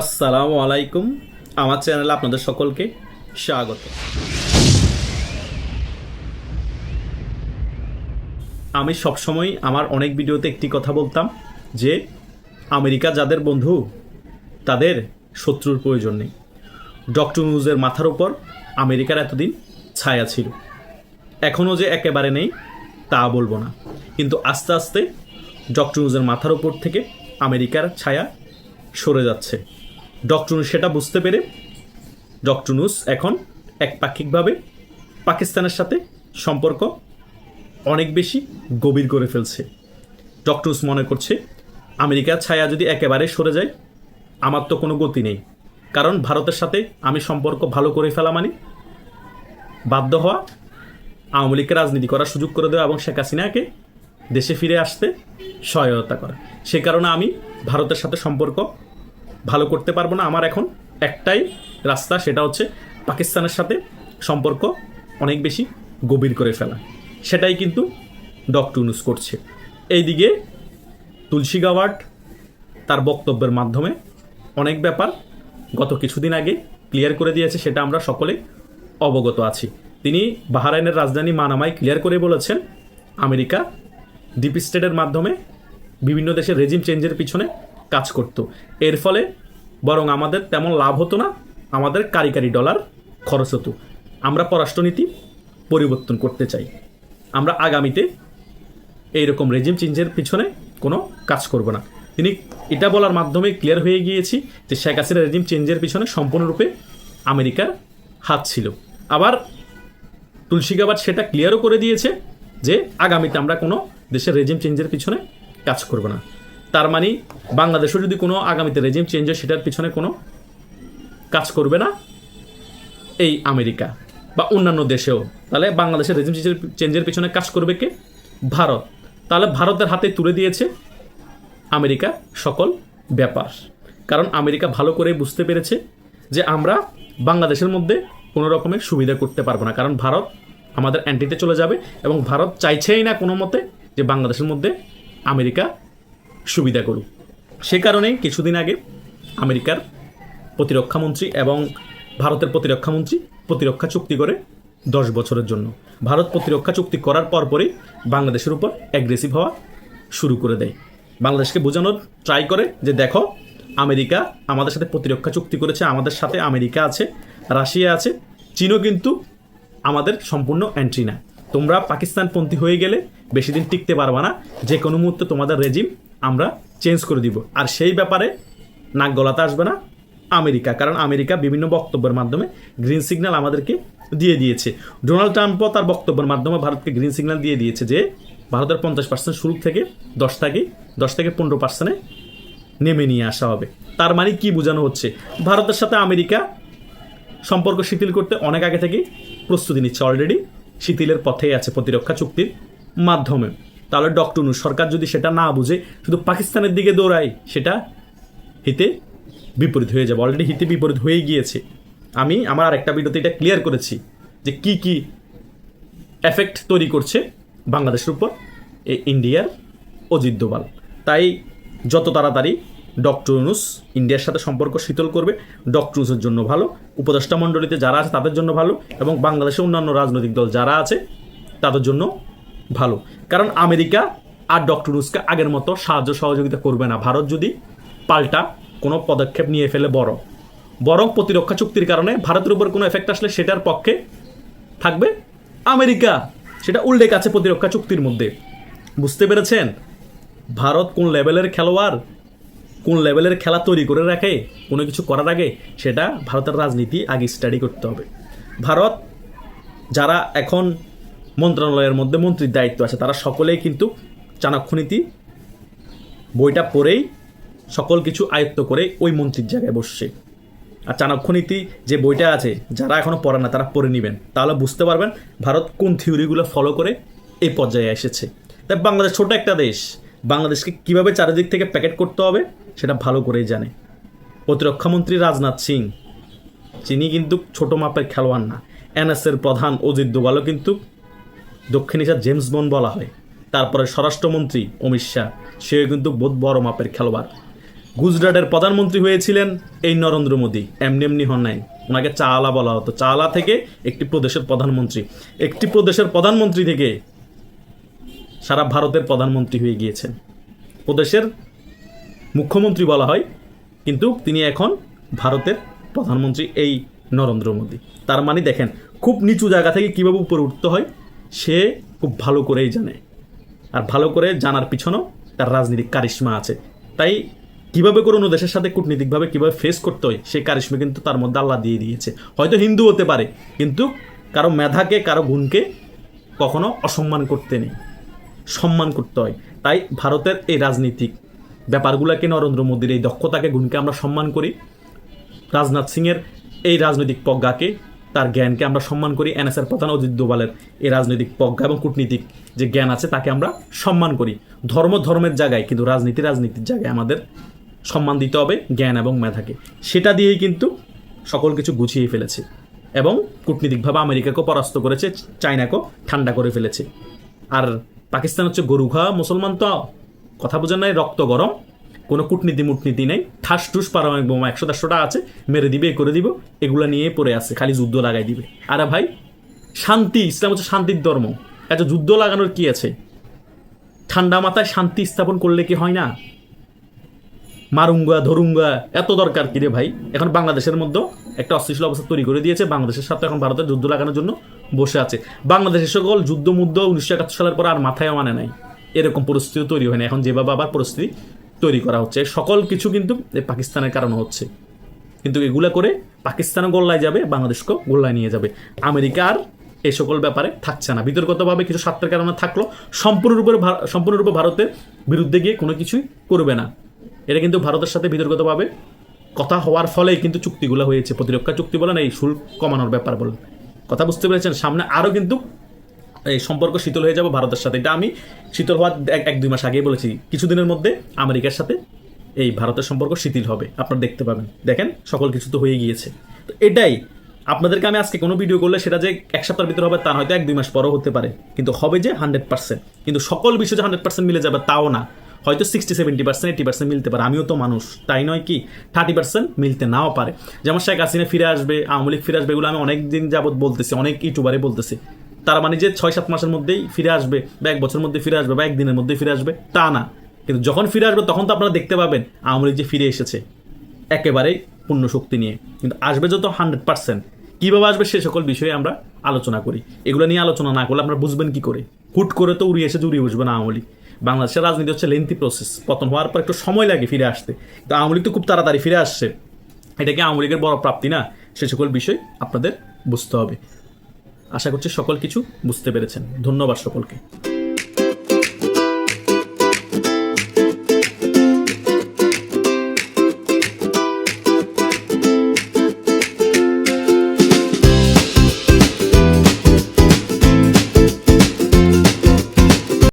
আসসালামু আলাইকুম। আমার চ্যানেলে আপনাদের সকলকে স্বাগত। আমি সবসময় আমার অনেক ভিডিওতে একটি কথা বলতাম যে, আমেরিকা যাদের বন্ধু, তাদের শত্রুর প্রয়োজন নেই। ডক্টর নিউজের মাথার উপর আমেরিকার এতদিন ছায়া ছিল। এখনও যে একেবারে নেই, তা বলব না। কিন্তু আস্তে আস্তে ডক্টর নিউজের মাথার উপর থেকে আমেরিকার ছায়া সরে যাচ্ছে। ডক্টর নিউজ সেটা বুঝতে পেরে ডক্টর নিউজ এখন একপাক্ষিকভাবে পাকিস্তানের সাথে সম্পর্ক অনেক বেশি গভীর করে ফেলছে। ডক্টর নিউজ মনে করছে, আমেরিকার ছায়া যদি একেবারে সরে যায়, আমার তো কোনো গতি নেই। কারণ ভারতের সাথে আমি সম্পর্ক ভালো করে ফেলা মানে বাধ্য হওয়া, আওয়ামী লীগকে রাজনীতি করার সুযোগ করে দেওয়া এবং শেখ হাসিনাকে দেশে ফিরে আসতে সহায়তা করা। সে কারণে আমি ভারতের সাথে সম্পর্ক ভালো করতে পারব না। আমার এখন একটাই রাস্তা, সেটা হচ্ছে পাকিস্তানের সাথে সম্পর্ক অনেক বেশি গভীর করে ফেলা। সেটাই কিন্তু ডক্টর ইউনুস করছে। এইদিকে তুলসী গাওয়ার্ড তার বক্তব্যের মাধ্যমে অনেক ব্যাপার গত কিছুদিন আগে ক্লিয়ার করে দিয়েছে, সেটা আমরা সকলে অবগত আছি। তিনি বাহারাইনের রাজধানী মানামায় ক্লিয়ার করে বলেছেন, আমেরিকা ডিপ স্টেটের মাধ্যমে বিভিন্ন দেশের রেজিম চেঞ্জের পিছনে কাজ করত। এর ফলে বরং আমাদের তেমন লাভ হতো না, আমাদের কারি কারি ডলার খরচ হতো। আমরা পররাষ্ট্রনীতি পরিবর্তন করতে চাই। আমরা আগামীতে এইরকম রেজিম চেঞ্জের পিছনে কোনো কাজ করব না। তিনি এটা বলার মাধ্যমে ক্লিয়ার হয়ে গিয়েছি যে শেখ হাসিনা রেজিম চেঞ্জের পিছনে সম্পূর্ণরূপে আমেরিকার হাত ছিল। আবার তুলসী গাবাদ সেটা ক্লিয়ারও করে দিয়েছে যে আগামীতে আমরা কোনো দেশের রেজিম চেঞ্জের পিছনে কাজ করব না। তার মানে বাংলাদেশও যদি কোনো আগামীতে রেজিম চেঞ্জ হয়, সেটার পিছনে কোনো কাজ করবে না এই আমেরিকা বা অন্যান্য দেশেও। তাহলে বাংলাদেশের রেজিম চেঞ্জের পিছনে কাজ করবে কে? ভারত। তাহলে ভারতের হাতে তুলে দিয়েছে আমেরিকা সকল ব্যাপার। কারণ আমেরিকা ভালো করে বুঝতে পেরেছে যে আমরা বাংলাদেশের মধ্যে কোনো রকমের সুবিধা করতে পারব না। কারণ ভারত আমাদের অ্যান্টিতে চলে যাবে এবং ভারত চাইছেই না কোনো মতে যে বাংলাদেশের মধ্যে আমেরিকা সুবিধা করুক সে কারণেই কিছুদিন আগে আমেরিকার প্রতিরক্ষামন্ত্রী এবং ভারতের প্রতিরক্ষামন্ত্রী প্রতিরক্ষা চুক্তি করে দশ বছরের জন্য। ভারত প্রতিরক্ষা চুক্তি করার পরপরই বাংলাদেশের উপর অ্যাগ্রেসিভ হওয়া শুরু করে দেয়। বাংলাদেশকে বোঝানোর ট্রাই করে যে দেখো, আমেরিকা আমাদের সাথে প্রতিরক্ষা চুক্তি করেছে, আমাদের সাথে আমেরিকা আছে, রাশিয়া আছে, চীনও কিন্তু আমাদের সম্পূর্ণ এন্ট্রি না তোমরা পাকিস্তানপন্থী হয়ে গেলে বেশি দিন টিকতে পারবে না যে কোনো মুহূর্তে তোমাদের রেজিম আমরা চেঞ্জ করে দিব। আর সেই ব্যাপারে নাক গলাতে আসবে না আমেরিকা, কারণ আমেরিকা বিভিন্ন বক্তব্যের মাধ্যমে গ্রিন সিগন্যাল আমাদেরকে দিয়ে দিয়েছে। ডোনাল্ড ট্রাম্পও তার বক্তব্যের মাধ্যমে ভারতকে গ্রিন সিগন্যাল দিয়ে দিয়েছে যে, ভারতের পঞ্চাশ পার্সেন্ট শুরু থেকে দশ থেকে দশ থেকে পনেরো পার্সেন্টে নেমে নিয়ে আসা হবে। তার মানে কি বোঝানো হচ্ছে? ভারতের সাথে আমেরিকা সম্পর্ক শিথিল করতে অনেক আগে থেকেই প্রস্তুতি নিচ্ছে অলরেডি শিথিলের পথেই আছে প্রতিরক্ষা চুক্তির মাধ্যমে। তাহলে ডক্টর নু, সরকার যদি সেটা না বুঝে, শুধু পাকিস্তানের দিকে দৌড়ায়, সেটা হিতে বিপরীত হয়ে যাবে। অলরেডি হিতে বিপরীত হয়ে গিয়েছে। আমি আমার আরেকটা ভিডিওতে এটা ক্লিয়ার করেছি যে কি কি এফেক্ট তৈরি করছে বাংলাদেশের উপর এই ইন্ডিয়ার অজিত দোবাল তাই যত তাড়াতাড়ি ডক্টর ইউনুস ইন্ডিয়ার সাথে সম্পর্ক শীতল করবে ডক্টর ইউনুসের জন্য ভালো, উপদেষ্টা মণ্ডলীতে যারা আছে তাদের জন্য ভালো, এবং বাংলাদেশের অন্যান্য রাজনৈতিক দল যারা আছে, তাদের জন্য ভালো। কারণ আমেরিকা আর ডক্টর ইউনুসকে আগের মতো সাহায্য সহযোগিতা করবে না। ভারত যদি পাল্টা কোনো পদক্ষেপ নিয়ে ফেলে বড় বরং প্রতিরক্ষা চুক্তির কারণে ভারতের উপর কোনো এফেক্ট আসলে সেটার পক্ষে থাকবে আমেরিকা। সেটা উল্লেখ আছে প্রতিরক্ষা চুক্তির মধ্যে। বুঝতে পেরেছেন? ভারত কোন লেভেলের খেলোয়াড়, কোন লেভেলের খেলা তৈরি করে রাখে, কোনো কিছু করার আগে সেটা ভারতের রাজনীতি আগে স্টাডি করতে হবে। ভারত যারা এখন মন্ত্রণালয়ের মধ্যে মন্ত্রীর দায়িত্ব আছে। তারা সকলেই কিন্তু চাণক্যনীতি বইটা পড়েই সকল কিছু আয়ত্ত করে ওই মন্ত্রীর জায়গায় বসছে। আর চাণক্যনীতি যে বইটা আছে, যারা এখনও পড়ে না, তারা পড়ে নেবেন। তাহলে বুঝতে পারবেন ভারত কোন থিওরিগুলো ফলো করে এই পর্যায়ে এসেছে। তাই বাংলাদেশ ছোট একটা দেশ, বাংলাদেশকে কীভাবে চারিদিক থেকে প্যাকেট করতে হবে সেটা ভালো করেই জানে। প্রতিরক্ষামন্ত্রী রাজনাথ সিং, তিনি কিন্তু ছোট মাপের খেলোয়াড় না। এনএসের প্রধান অজিত দোভালও কিন্তু দক্ষিণ জেমস বন বলা হয়। তারপরে স্বরাষ্ট্রমন্ত্রী অমিত শাহ, সেও কিন্তু বহুত বড় মাপের খেলোয়াড়। গুজরাটের প্রধানমন্ত্রী হয়েছিলেন এই নরেন্দ্র মোদী। এমনি এমনি হন নাই। ওনাকে চালা বলা হতো। চালা থেকে একটি প্রদেশের প্রধানমন্ত্রী। একটি প্রদেশের প্রধানমন্ত্রী থেকে সারা ভারতের প্রধানমন্ত্রী হয়ে গিয়েছেন। প্রদেশের মুখ্যমন্ত্রী বলা হয়, কিন্তু তিনি এখন ভারতের প্রধানমন্ত্রী এই নরেন্দ্র মোদী। তার মানে দেখেন, খুব নিচু জায়গা থেকে কীভাবে উপরে উঠতে হয়? সে খুব ভালো করেই জানে। আর ভালো করে জানার পিছনেও তার রাজনৈতিক কারিশ্মা আছে। তাই কীভাবে করে অন্য দেশের সাথে কূটনীতিকভাবে কীভাবে ফেস করতে হয়, সেই কারিশ্মা কিন্তু তার মধ্যে আল্লাহ দিয়ে দিয়েছে। হয়তো হিন্দু হতে পারে, কিন্তু কারও মেধাকে, কারও গুণকে কখনো অসম্মান করতে নেই, সম্মান করতে হয়। তাই ভারতের এই রাজনীতিক ব্যাপারগুলোকে নরেন্দ্র মোদীর এই দক্ষতাকে, গুণকে আমরা সম্মান করি। রাজনাথ সিংয়ের এই রাজনৈতিক প্রজ্ঞাকে তার জ্ঞানকে আমরা সম্মান করি এনএসএর প্রধান অজিত দোভালের এই রাজনৈতিক প্রজ্ঞা এবং কূটনীতিক যে জ্ঞান আছে তাকে আমরা সম্মান করি। ধর্ম ধর্মের জায়গায় কিন্তু রাজনীতি রাজনীতির জায়গায় আমাদের সম্মান দিতে হবে জ্ঞান এবং মেধাকে। সেটা দিয়েই কিন্তু সকল কিছু গুছিয়ে ফেলেছে এবং কূটনীতিকভাবে আমেরিকাকেও পরাস্ত করেছে, চায়নাকেও ঠান্ডা করে ফেলেছে। আর পাকিস্তান হচ্ছে গরু খাওয়া মুসলমান তো কথা বোঝেন নাই, রক্ত গরম। কোনো কূটনীতি মুটনীতি নেই। ঠাস টুস পারমাণবিক বোমা একশো দেড়শোটা আছে, মেরে দিবে করে দিব, এগুলো নিয়ে পড়ে আছে, খালি যুদ্ধ লাগাই দিবে। আরে ভাই, শান্তি, ইসলাম হচ্ছে শান্তির ধর্ম। আচ্ছা যুদ্ধ লাগানোর কি আছে? ঠান্ডা মাথায় শান্তি স্থাপন করলে কি হয় না? মারুঙ্গা, ধরুঙ্গা, এত দরকার কি রে ভাই? এখন বাংলাদেশের মধ্যে একটা অস্থিতিশীল অবস্থা তৈরি করে দিয়েছে, বাংলাদেশের সাথে এখন ভারতের যুদ্ধ লাগানোর জন্য বসে আছে। বাংলাদেশের সকল যুদ্ধ, মুদ্ধ উনিশশো একাত্তর সালের পর আর মাথায় মানে নাই। এরকম পরিস্থিতি তৈরি হয় না। এখন যেভাবে আবার পরিস্থিতি তৈরি করা হচ্ছে। সকল কিছু কিন্তু পাকিস্তানের কারণে হচ্ছে। কিন্তু এগুলা করে পাকিস্তানও গোল্লায় যাবে, বাংলাদেশকেও গোল্লায় নিয়ে যাবে। আমেরিকা আর এই সকল ব্যাপারে থাকছে না। বিতর্কতভাবে কিছু স্বার্থের কারণে থাকল। সম্পূর্ণরূপে সম্পূর্ণরূপে ভারতের বিরুদ্ধে গিয়ে কোনো কিছুই করবে না। এটা কিন্তু ভারতের সাথে বিতর্কতভাবে কথা হওয়ার ফলেই কিন্তু চুক্তিগুলো হয়েছে। প্রতিরক্ষা চুক্তি বলেন, এই শুল্ক কমানোর ব্যাপার বলেন। কথা বুঝতে পেরেছেন? সামনে আরও কিন্তু এই সম্পর্ক শীতল হয়ে যাবে ভারতের সাথে। এটা আমি শীতল হওয়ার এক- দুই মাস আগেই বলেছি। কিছুদিনের মধ্যে আমেরিকার সাথে এই ভারতের সম্পর্ক শিথিল হবে। আপনারা দেখতে পাবেন। দেখেন, সকল কিছু তো হয়ে গিয়েছে। তো এটাই। আপনাদেরকে আমি আজকে কোনো ভিডিও করলে সেটা যে এক সপ্তাহের ভিতরে হবে তা হয়তো এক দুই মাস পরও হতে পারে। কিন্তু হবে যে হান্ড্রেড পার্সেন্ট। কিন্তু সকল বিষয় যে হান্ড্রেড পার্সেন্ট মিলে যাবে, তাও না। হয়তো sixty, seventy percent, eighty percent মিলতে পারে। আমিও তো মানুষ। তাই নয় কি? থার্টি পার্সেন্ট মিলতে নাও পারে। যেমন শেখ হাসিনা ফিরে আসবে, আওয়ামী লীগ ফিরে আসবে, এগুলো আমি অনেক দিন যাবত বলতেছি, অনেক ইউটিউবারে বলতেছি। তার মানে যে ছয়, সাত মাসের মধ্যেই ফিরে আসবে বা এক বছরের মধ্যে ফিরে আসবে বা একদিনের মধ্যে ফিরে আসবে, তা না। কিন্তু যখন ফিরে আসবে, তখন তো আপনারা দেখতে পাবেন আওয়ামী যে ফিরে এসেছে একেবারেই পূর্ণ শক্তি নিয়ে। কিন্তু আসবে যত হান্ড্রেড পার্সেন্ট। কীভাবে আসবে সে সকল বিষয়ে আমরা আলোচনা করি। এগুলো নিয়ে আলোচনা না করলে আপনারা বুঝবেন কি করে? হুট করে তো উড়িয়ে এসে জুড়িয়ে বসবে না আওয়ামী বাংলাদেশের রাজনীতি হচ্ছে লেন্থি প্রসেস পতন হওয়ার পর একটু সময় লাগে ফিরে আসতে। তো আওয়ামী লীগ তো খুব তাড়াতাড়ি ফিরে আসছে। এটা কি আওয়ামী লীগের বড় প্রাপ্তি না? সে সকল বিষয় আপনাদের বুঝতে হবে। আশা করছি সকল কিছু বুঝতে পেরেছেন। ধন্যবাদ সকলকে।